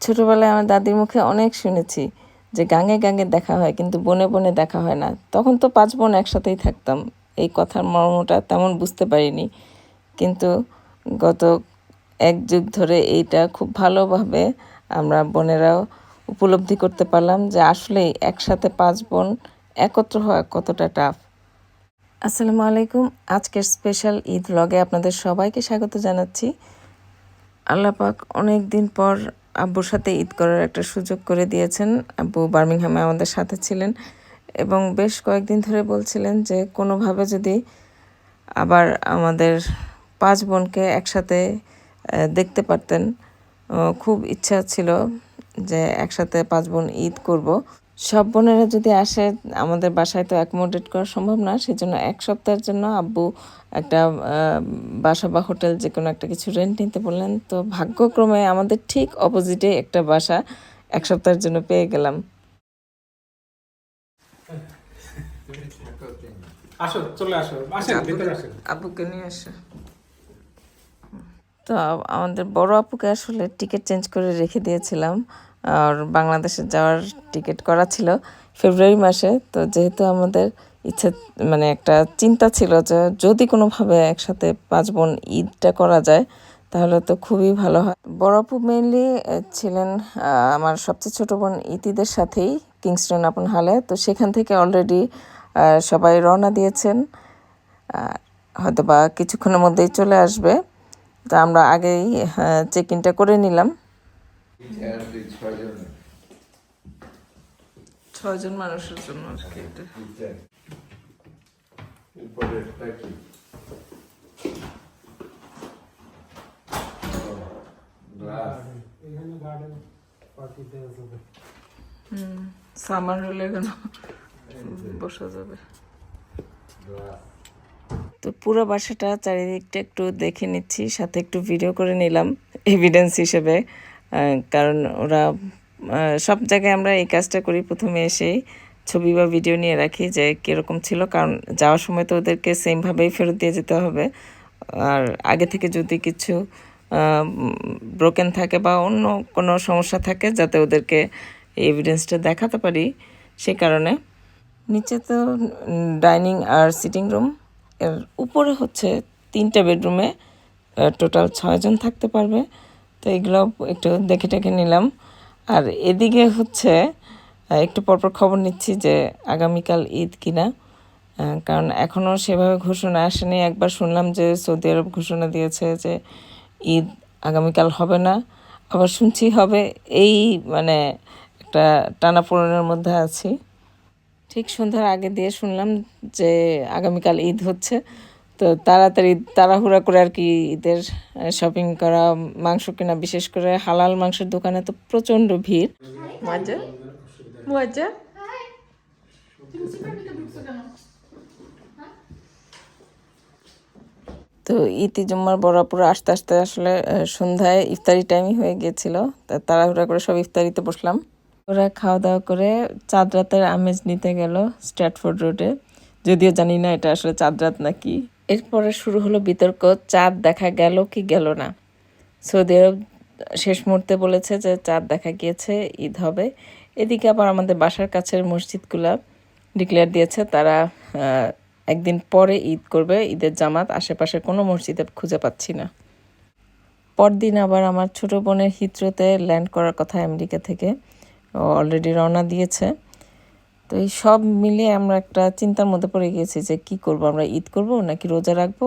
ছোটবেলায় আমার দাদির মুখে অনেক শুনেছি যে গাঙে গাঙে দেখা হয়, কিন্তু বনে বনে দেখা হয় না। তখন তো পাঁচ বোন একসাথেই থাকতাম। এই কথার মর্মটা তেমন বুঝতে পারিনি। কিন্তু গত এক যুগ ধরে এইটা খুব ভালোভাবে আমরা বোনেরাও উপলব্ধি করতে পারলাম যে আসলেই একসাথে পাঁচ বোন একত্র হওয়া কতটা টাফ আসসালামু আলাইকুম। আজকের স্পেশাল ঈদ ব্লগে আপনাদের সবাইকে স্বাগত জানাচ্ছি। আল্লাহ পাক অনেক দিন পর আব্বুর সাথে ঈদ করার একটা সুযোগ করে দিয়েছেন। আব্বু বার্মিংহামে আমাদের সাথে ছিলেন এবং বেশ কয়েকদিন ধরে বলছিলেন যে, কোনোভাবে যদি আবার আমাদের পাঁচ বোনকে একসাথে দেখতে পারতেন। খুব ইচ্ছা ছিল যে একসাথে পাঁচ বোন ঈদ করব। সব বোনেরা যদি আসে আমাদের বাসায় তো অ্যাকোমোডেট করা সম্ভব না সেজন্য এক সপ্তাহের জন্য আব্বু একটা বাসা বা হোটেল যে কোনো একটা কিছু রেন্ট নিতে বললেন। তো ভাগ্যক্রমে আমাদের ঠিক অপোজিটে একটা বাসা এক সপ্তাহের জন্য পেয়ে গেলাম। আসো চলে আসো আসেন ভিতরে আসেন। আপুকে নিয়ে আসো। তো আমাদের বড় আপুকে আসলে টিকিট চেঞ্জ করে রেখে দিয়েছিলাম। আর বাংলাদেশে যাওয়ার টিকিট করা ছিল ফেব্রুয়ারি মাসে। তো যেহেতু আমাদের ইচ্ছে মানে একটা চিন্তা ছিল যে যদি কোনোভাবে একসাথে পাঁচ বোন ঈদটা করা যায়, তাহলে তো খুবই ভালো হয়। বড় আপু মেইনলি ছিলেন আমার সবচেয়ে ছোট বোন ইতিদের সাথেই কিংস্টন আপন হালে। তো সেখান থেকে অলরেডি সবাই রওনা দিয়েছেন। হয়তো বা কিছুক্ষণের মধ্যেই চলে আসবে। তো আমরা আগেই চেক ইনটা করে নিলাম। ছয়জন মানুষের জন্য আর কি এটা। সামার হলে কেন বসা যাবে। তো পুরো বাসাটা চারিদিকটা একটু দেখে নিচ্ছি সাথে একটু ভিডিও করে নিলাম এভিডেন্স হিসেবে। কারণ ওরা সব জায়গায় আমরা এই কাজটা করি। প্রথমে এসেই ছবি বা ভিডিও নিয়ে রাখি যে কীরকম ছিল, কারণ যাওয়ার সময় তো ওদেরকে সেমভাবেই ফেরত দিয়ে যেতে হবে। আর আগে থেকে যদি কিছু ব্রোকেন থাকে বা অন্য কোনো সমস্যা থাকে, যাতে ওদেরকে এভিডেন্সটা দেখাতে পারি সে কারণে। নিচে তো ডাইনিং আর সিটিং রুম এর উপরে হচ্ছে তিনটা বেডরুমে টোটাল ছয়জন থাকতে পারবে। তো এগুলো একটু দেখে টেখে নিলাম। আর এদিকে হচ্ছে একটু পরপর খবর নিচ্ছি যে আগামীকাল ঈদ কিনা। কারণ এখনও সেভাবে ঘোষণা আসেনি। একবার শুনলাম যে সৌদি আরব ঘোষণা দিয়েছে যে ঈদ আগামীকাল হবে না। আবার শুনছি হবে, এই মানে একটা টানাপোড়েনের মধ্যে আছি। ঠিক সন্ধ্যার আগে দিয়ে শুনলাম যে আগামীকাল ঈদ হচ্ছে। তো তাড়াতাড়ি তাড়াহুড়া করে আর কি ঈদের শপিং করা মাংস কেনা বিশেষ করে হালাল মাংসের দোকানে তো প্রচণ্ড ভিড়। মজা মজা তো ইতি জুম্মার বরাপুর আস্তে আস্তে আসলে সন্ধ্যায় ইফতারি টাইমই হয়ে গিয়েছিল তা তাড়াহুড়া করে সব ইফতারিতে বসলাম। ওরা খাওয়া দাওয়া করে চাঁদ রাতের আমেজ নিতে গেল স্ট্যাটফোর্ড রোডে যদিও জানি না এটা আসলে চাঁদ রাত নাকি। এরপরে শুরু হলো বিতর্ক, চাঁদ দেখা গেল কি গেল না। সৌদি আরব শেষ মুহূর্তে বলেছে যে চাঁদ দেখা গিয়েছে, ঈদ হবে। এদিকে আবার আমাদের বাসার কাছের মসজিদগুলা ডিক্লেয়ার দিয়েছে, তারা একদিন পরে ঈদ করবে, ঈদের জামাত, আশেপাশে কোনো মসজিদে খুঁজে পাচ্ছি না। পরদিন আবার আমার ছোট বোনের হিথ্রোতে ল্যান্ড করার কথা আমেরিকা থেকে অলরেডি রওনা দিয়েছে। তো এই সব মিলিয়ে আমরা একটা চিন্তার মধ্যে পড়ে গেছি যে কি করব? আমরা ঈদ করব নাকি রোজা রাখব?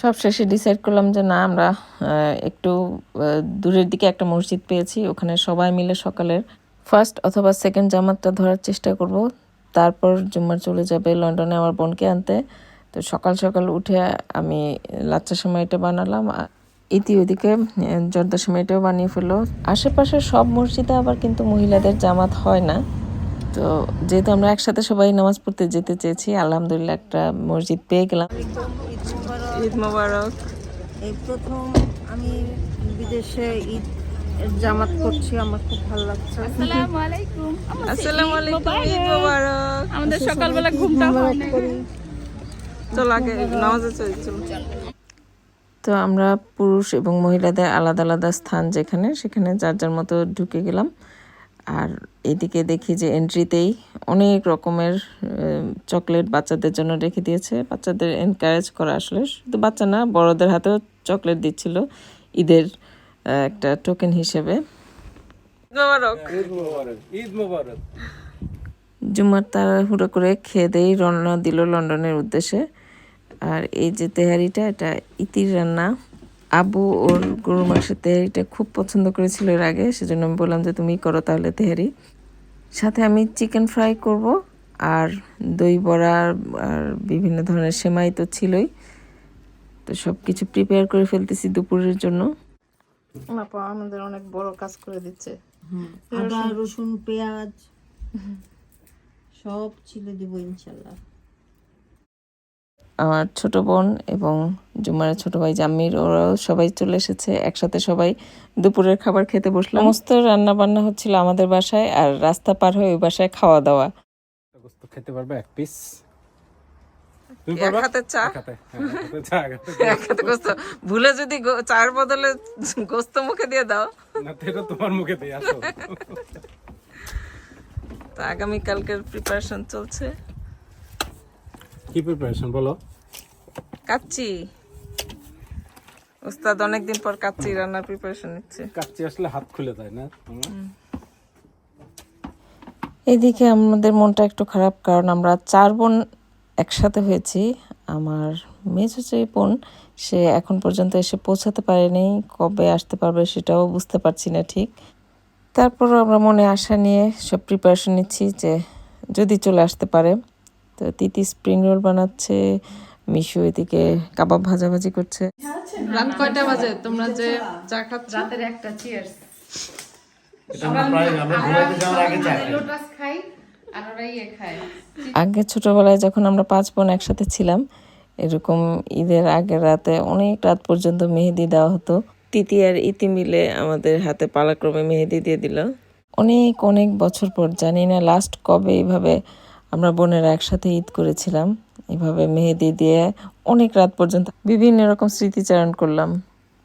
সব শেষে ডিসাইড করলাম যে না আমরা একটু দূরের দিকে একটা মসজিদ পেয়েছি। ওখানে সবাই মিলে সকালের ফার্স্ট অথবা সেকেন্ড জামাতটা ধরার চেষ্টা করব। তারপর জুম্মার চলে যাবে লন্ডনে আমার বোনকে আনতে। তো সকাল সকাল উঠে আমি লাচ্চা সময়টা বানালাম। ইতি ওইদিকে আহ, জর্দা সময়টাও বানিয়ে ফেলো আশেপাশে সব মসজিদে আবার কিন্তু মহিলাদের জামাত হয় না। তো যেহেতু আমরা একসাথে সবাই নামাজ পড়তে যেতে চেয়েছি আলহামদুলিল্লাহ একটা মসজিদ পেয়ে গেলাম। ঈদ মোবারক। এই প্রথম আমি বিদেশে ঈদ জামাত করছি আমার খুব ভালো লাগছে। আসসালামু আলাইকুম। আসসালামু আলাইকুম ঈদ মোবারক। আমাদের সকালবেলা ঘুমটা হয় না। চল আগে নামাজে চল চল। তো আমরা পুরুষ এবং মহিলাদের আলাদা আলাদা স্থান যেখানে সেখানে যার যার মতো ঢুকে গেলাম। আর এদিকে দেখি যে এন্ট্রিতেই অনেক রকমের চকলেট বাচ্চাদের জন্য রেখে দিয়েছে। বাচ্চাদের এনকারেজ করা আসলে শুধু বাচ্চা না বড়দের হাতেও চকলেট দিচ্ছিল ঈদের একটা টোকেন হিসেবে। মোবারক। জুমার তাড়াহুড়ো করে খেয়ে দেই রওনা দিল লন্ডনের উদ্দেশ্যে। আর এই যে তেহারিটা এটা ইতির রান্না। আবু ওর গরুর মাংসের তেহারিটা খুব পছন্দ করেছিল এর আগে সেজন্য আমি বললাম যে তুমি করো তাহলে তেহারি। সাথে আমি চিকেন ফ্রাই করব আর দই বড়া আর বিভিন্ন ধরনের সেমাই তো ছিলই। তো সব কিছু প্রিপেয়ার করে ফেলতেছি দুপুরের জন্য। আপা আমাদের অনেক বড় কাজ করে দিচ্ছে। আদা রসুন পেঁয়াজ সব ছিলে দিব ইনশাল্লাহ। আমার ছোট বোন এবং জুমারের ছোট ভাই জাম্মির ওরাও সবাই চলে এসেছে। একসাথে সবাই দুপুরের খাবার খেতে বসলাম সমস্ত রান্না বান্না হচ্ছিল আমাদের বাসায় আর রাস্তা পার হয়ে ওই বাসায় খাওয়া দাওয়া খেতে পারবে এক পিস হ্যাঁ, ভুলে যদি চার বদলে গোস্ত মুখে দিয়ে দাও। তোমার মুখে দিয়ে আসো। তো আগামীকালকের প্রিপারেশন চলছে। কি প্রিপারেশন বলো? কাচ্চি। ওস্তাদ অনেকদিন পর কাচ্চি রান্নার প্রিপারেশন নিচ্ছে। কাচ্চি আসলে হাত খুলে যায় না এদিকে আমাদের মনটা একটু খারাপ কারণ আমরা চার বোন একসাথে হয়েছি। আমার মেজ হচ্ছে বোন সে এখন পর্যন্ত এসে পৌঁছাতে পারেনি কবে আসতে পারবে সেটাও বুঝতে পারছি না ঠিক। তারপরও আমরা মনে আশা নিয়ে সব প্রিপারেশন নিচ্ছি যে যদি চলে আসতে পারে। তো তিতি স্প্রিং রোল বানাচ্ছে মিশু এদিকে কাবাব ভাজাভাজি করছে। রাত কয়টা বাজে? তোমরা যে চা খাচ্ছ? রাতের একটা চিয়ার্স ইয়ে আগে ছোটবেলায় যখন আমরা পাঁচ বোন একসাথে ছিলাম এরকম ঈদের আগের রাতে অনেক রাত পর্যন্ত মেহেদি দেওয়া হতো। তিতি আর ইতি মিলে আমাদের হাতে পালাক্রমে মেহেদি দিয়ে দিল। অনেক অনেক বছর পর জানি না লাস্ট কবে এইভাবে আমরা বোনেরা একসাথে ঈদ করেছিলাম। এভাবে মেহেদি দিয়ে অনেক রাত পর্যন্ত বিভিন্ন রকম স্মৃতিচারণ করলাম।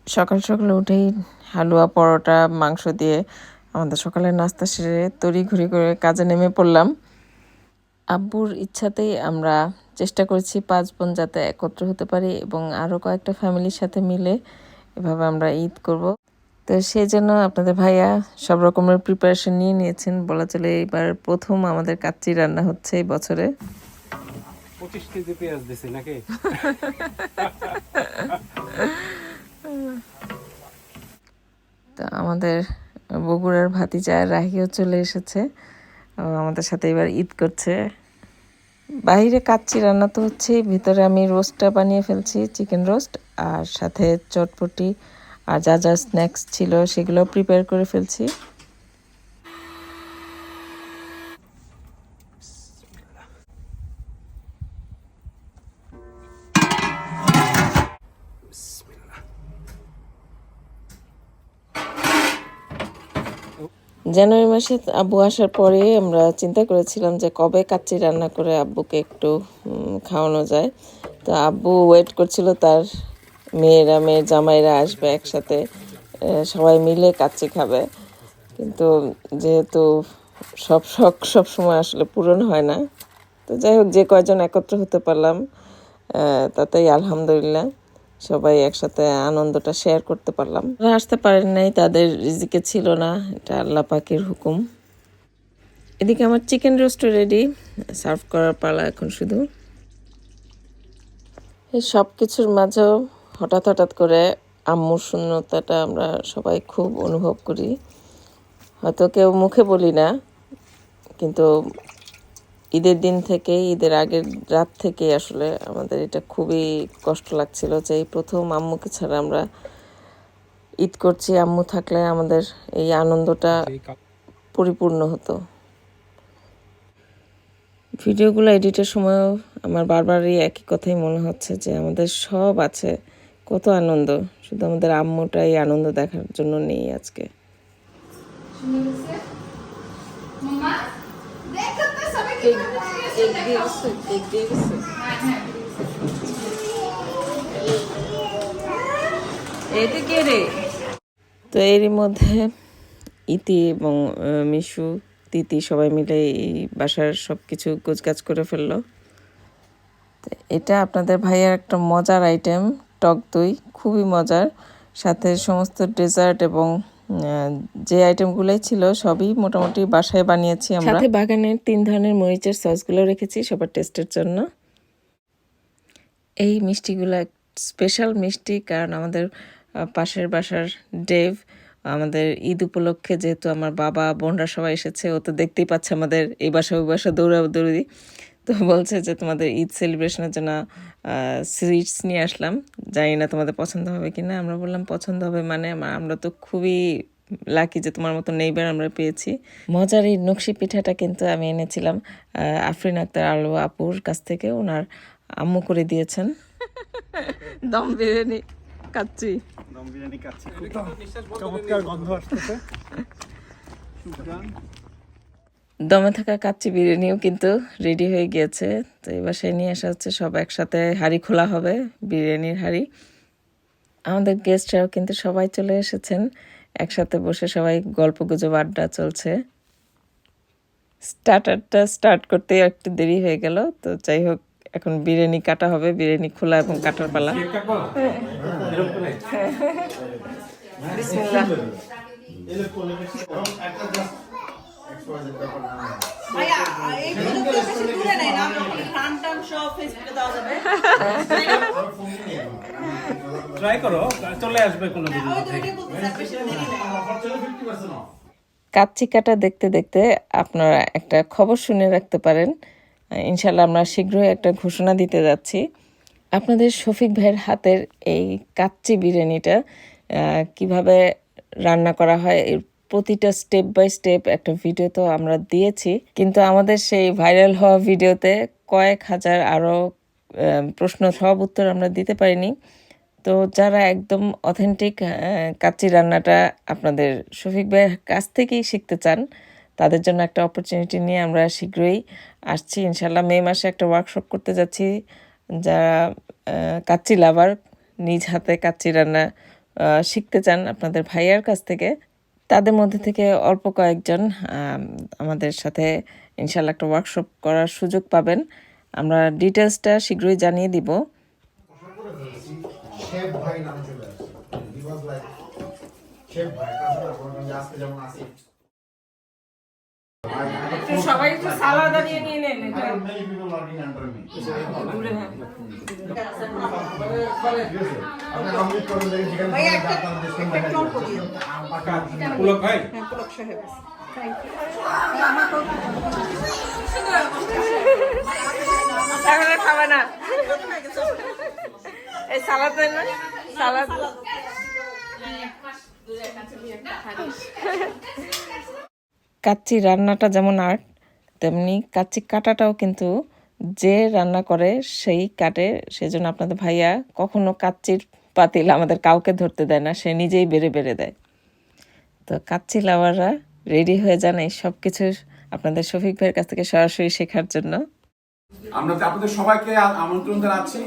সকাল সকালে উঠেই হালুয়া, পরোটা, মাংস দিয়ে আমাদের সকালের নাস্তা সেরে তড়ি ঘুরি করে কাজে নেমে পড়লাম। আব্বুর ইচ্ছাতেই আমরা চেষ্টা করেছি পাঁচ বোন যাতে একত্র হতে পারি এবং আরও কয়েকটা ফ্যামিলির সাথে মিলে এভাবে আমরা ঈদ করব। তো সেই জন্য আপনাদের ভাইয়া সব রকমের প্রিপারেশন নিয়ে নিয়েছেন। বলা চলে এবার প্রথম আমাদের কাচ্চি রান্না হচ্ছে এই বছরে। পঁচিশ কেজি পেঁয়াজ দিছি নাকি? তো আমাদের বগুড়ার ভাতিজা রাহিও চলে এসেছে। আমাদের সাথে এবার ঈদ করছে। বাইরে কাচ্চি রান্না তো হচ্ছে ভিতরে আমি রোস্টটা বানিয়ে ফেলছি, চিকেন রোস্ট, আর সাথে চটপটি, আর যা যা স্ন্যাক্স ছিল সেগুলো প্রিপেয়ার করে ফেলছি। জানুয়ারি মাসে আব্বু আসার পরে আমরা চিন্তা করেছিলাম যে কবে কাচ্চি রান্না করে আব্বুকে একটু খাওয়ানো যায়। তো আব্বু ওয়েট করছিল তার মেয়েরা, মেয়ের জামাইরা আসবে একসাথে সবাই মিলে কাচ্চি খাবে। কিন্তু যেহেতু সব শখ সব সময় আসলে পূরণ হয় না, তো যাই হোক, যে কয়জন একত্র হতে পারলাম তাতেই আলহামদুলিল্লাহ। সবাই একসাথে আনন্দটা শেয়ার করতে পারলাম। আসতে পারেন নাই, তাদের রিজিকে ছিল না, এটা আল্লাহ পাকের হুকুম। এদিকে আমার চিকেন রোস্ট রেডি সার্ভ করার পালা এখন শুধু। এই সব কিছুর মাঝেও হঠাৎ হঠাৎ করে আম্মুর শূন্যতাটা আমরা সবাই খুব অনুভব করি। হয়তো কেউ মুখে বলি না, কিন্তু ঈদের দিন থেকে ঈদের আগের রাত থেকে আসলে আমাদের এটা খুবই কষ্ট লাগছিল যে এই প্রথম আম্মুকে ছাড়া আমরা ঈদ করছি। আম্মু থাকলে আমাদের এই আনন্দটা পরিপূর্ণ হতো। ভিডিওগুলো এডিটের সময়ও আমার বারবারই একই কথাই মনে হচ্ছে যে আমাদের সব আছে। কত আনন্দ শুধু আমাদের আম্মুটাই আনন্দ দেখার জন্য নেই আজকে। তো এরই মধ্যে ইতি এবং মিশু, তিতি সবাই মিলে এই বাসার সব কিছু গোছগাছ করে ফেলল। এটা আপনাদের ভাইয়ার একটা মজার আইটেম টক দই, খুবই মজার। সাথে সমস্ত ডেজার্ট এবং যে আইটেমগুলোই ছিল, সবই মোটামুটি বাসায় বানিয়েছি আমরা। সাথে বাগানের তিন ধরনের মরিচের সসগুলো রেখেছি সবার টেস্টের জন্য। এই মিষ্টিগুলো স্পেশাল মিষ্টি, কারণ আমাদের পাশের বাসার ডেভ আমাদের ঈদ উপলক্ষে যেহেতু আমার বাবা, বোনরা সবাই এসেছে, ও তো দেখতেই পাচ্ছে আমাদের এই বাসা ওই বাসা দৌড়া দৌড়ি তো বলছে যে তোমাদের ঈদ সেলিব্রেশনের জন্য সুইটস নিয়ে আসলাম। জানি না তোমাদের পছন্দ হবে কি না আমরা বললাম পছন্দ হবে মানে আমরা তো খুবই লাকি যে তোমার মতো নেইবার আমরা পেয়েছি। মজার এই নকশি পিঠাটা কিন্তু আমি এনেছিলাম আফরিন আক্তার আলু আপুর কাছ থেকে। ওনার আম্মু করে দিয়েছেন। দম বিরিয়ানি কাচ্চি দম বিরিয়ানি খাচ্ছি। চমৎকার গন্ধ আসতেছে। দমে থাকা কাচ্চি বিরিয়ানিও কিন্তু রেডি হয়ে গিয়েছে। তো এবার সে নিয়ে আসা হচ্ছে, সব একসাথে হাঁড়ি খোলা হবে, বিরিয়ানির হাঁড়ি। আমাদের গেস্টরাও কিন্তু সবাই চলে এসেছেন। একসাথে বসে সবাই গল্প গুজব আড্ডা চলছে। স্টার্টারটা স্টার্ট করতে একটু দেরি হয়ে গেল। তো যাই হোক, এখন বিরিয়ানি কাটা হবে, বিরিয়ানি খোলা এবং কাটার পালা। বিসমিল্লাহ। ট্রাই করো চলে আসবে কোনো দিন। কাচ্চি কাটা দেখতে দেখতে আপনারা একটা খবর শুনে রাখতে পারেন। ইনশাল্লাহ আমরা শীঘ্রই একটা ঘোষণা দিতে যাচ্ছি। আপনাদের শফিক ভাইয়ের হাতের এই কাচ্চি বিরিয়ানিটা আহ, কীভাবে রান্না করা হয় এর প্রতিটা স্টেপ বাই স্টেপ একটা ভিডিও তো আমরা দিয়েছি। কিন্তু আমাদের সেই ভাইরাল হওয়া ভিডিওতে কয়েক হাজার আরও প্রশ্ন সব উত্তর আমরা দিতে পারিনি। তো যারা একদম অথেন্টিক কাচ্চি রান্নাটা আপনাদের শফিক ভাইয়ের কাছ থেকেই শিখতে চান, তাদের জন্য একটা অপরচুনিটি নিয়ে আমরা শীঘ্রই আসছি। ইনশাল্লাহ মে মাসে একটা ওয়ার্কশপ করতে যাচ্ছি। যারা কাচ্চি লাভার নিজ হাতে কাচ্চি রান্না শিখতে চান আপনাদের ভাইয়ার কাছ থেকে তাদের মধ্যে থেকে অল্প কয়েকজন আমাদের সাথে ইনশাল্লাহ একটা ওয়ার্কশপ করার সুযোগ পাবেন। আমরা ডিটেলসটা শীঘ্রই জানিয়ে দিব। ভাই সবাই একটু সালাদ আনিয়ে নিয়ে নেন করিয়ে পুলক ভাই। হ্যাঁ পুলক সাহেব আর খাবে না। এই সালাদ দেন না? সালাদ কাচ্চি রান্নাটা যেমন আর্ট, তেমনি কাচ্চি কাটাটাও কিন্তু যে রান্না করে সেই কাটে। সেজন্য আপনাদের ভাইয়া কখনো কাচ্চির পাতিল আমাদের কাউকে ধরতে দেয় না, সে নিজেই বেড়ে বেড়ে দেয়। তো কাচ্চি লাভাররা রেডি হয়ে যান এই সব কিছু আপনাদের শফিক ভাইয়ের কাছ থেকে সরাসরি শেখার জন্য। আমরা আপনাদের সবাইকে আমন্ত্রণ জানাচ্ছি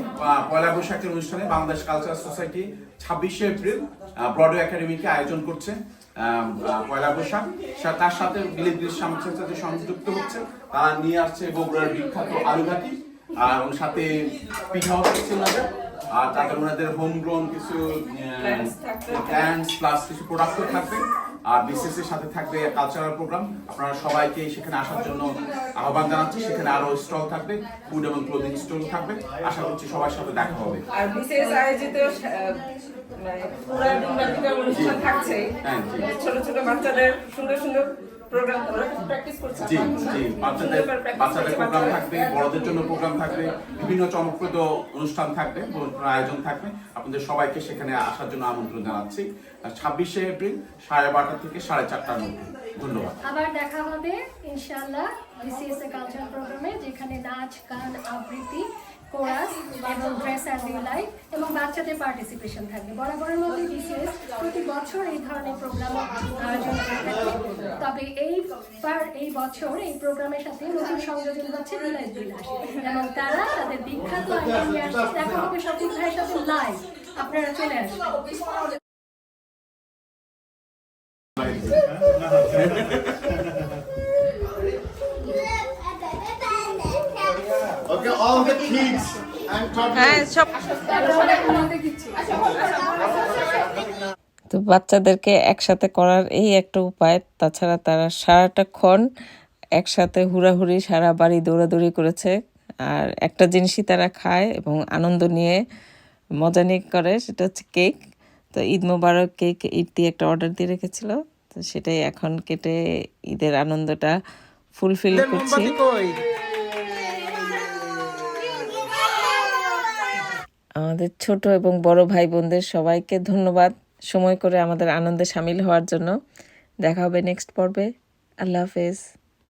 পয়লা বৈশাখের অনুষ্ঠানে বাংলাদেশ কালচারাল সোসাইটি ছাব্বিশে এপ্রিল ব্রডওয়ে একাডেমিকে আয়োজন করছে। পয়লা বৈশাখ। তার সাথে ব্রিজ সামগ্রিক সাথে সংযুক্ত হচ্ছে। তারা নিয়ে আসছে বগুড়ার বিখ্যাত আলুঘাটি। আর ওর সাথে পিঠাও থাকছে ওনাদের। আর তাদের ওনাদের হোম গ্রোন কিছু প্ল্যান্স প্লাস কিছু প্রোডাক্টও থাকবে। আর বিসিএস এর সাথে থাকবে কালচারাল প্রোগ্রাম আপনারা সবাইকে সেখানে আসার জন্য আহ্বান জানাচ্ছি। সেখানে আরও স্টল থাকবে ফুড এবং ক্লোদিং স্টল থাকবে। আশা করছি সবার সাথে দেখা হবে। আর বিশেষ আয়োজিত অনুষ্ঠান থাকছে। ছোট ছোট বাচ্চাদের সুন্দর সুন্দর প্রোগ্রাম জি জি। বাচ্চাদের বাচ্চাদের প্রোগ্রাম থাকবে বড়দের জন্য প্রোগ্রাম থাকবে বিভিন্ন চমকপ্রদ অনুষ্ঠান থাকবে আয়োজন থাকবে। আপনাদের সবাইকে সেখানে আসার জন্য আমন্ত্রণ জানাচ্ছি। ছাব্বিশে এপ্রিল সাড়ে বারোটা থেকে সাড়ে চারটার মধ্যে। ধন্যবাদ। আবার দেখা হবে ইনশাআল্লাহ বিসিএস কালচার প্রোগ্রামে যেখানে নাচ গান আবৃত্তি কোরাস এবং ড্রেস অ্যান্ড ইউ লাইক এবং বাচ্চাদের পার্টিসিপেশন থাকবে। বরাবরের মধ্যে বিশেষ প্রতি বছর এই ধরনের প্রোগ্রাম আয়োজন থাকে তবে এই বার, এই বছর এই প্রোগ্রামের সাথে নতুন সংযোজন হচ্ছে বিলাস বিলাস এবং তারা তাদের বিখ্যাত আইটেম নিয়ে দেখা হবে সব ভাইয়ের সাথে লাইভ আপনারা চলে আসবেন। All the kids and toddlers. হ্যাঁ তো বাচ্চাদেরকে একসাথে করার এই একটা উপায় তাছাড়া তারা সারাটাক্ষণ একসাথে হুড়াহুড়ি সারা বাড়ি দৌড়াদৌড়ি করেছে আর একটা জিনিসই তারা খায় এবং আনন্দ নিয়ে মজা নিয়ে করে সেটা হচ্ছে কেক। তো ঈদ মোবারক কেক ঈদ দিয়ে একটা অর্ডার দিয়ে রেখেছিল তো সেটাই এখন কেটে ঈদের আনন্দটা ফুলফিল করছি। আমাদের ছোট এবং বড় ভাই বোনদের সবাইকে ধন্যবাদ। সময় করে আমাদের আনন্দে সামিল হওয়ার জন্য। দেখা হবে নেক্সট পর্বে। আল্লাহ হাফেজ।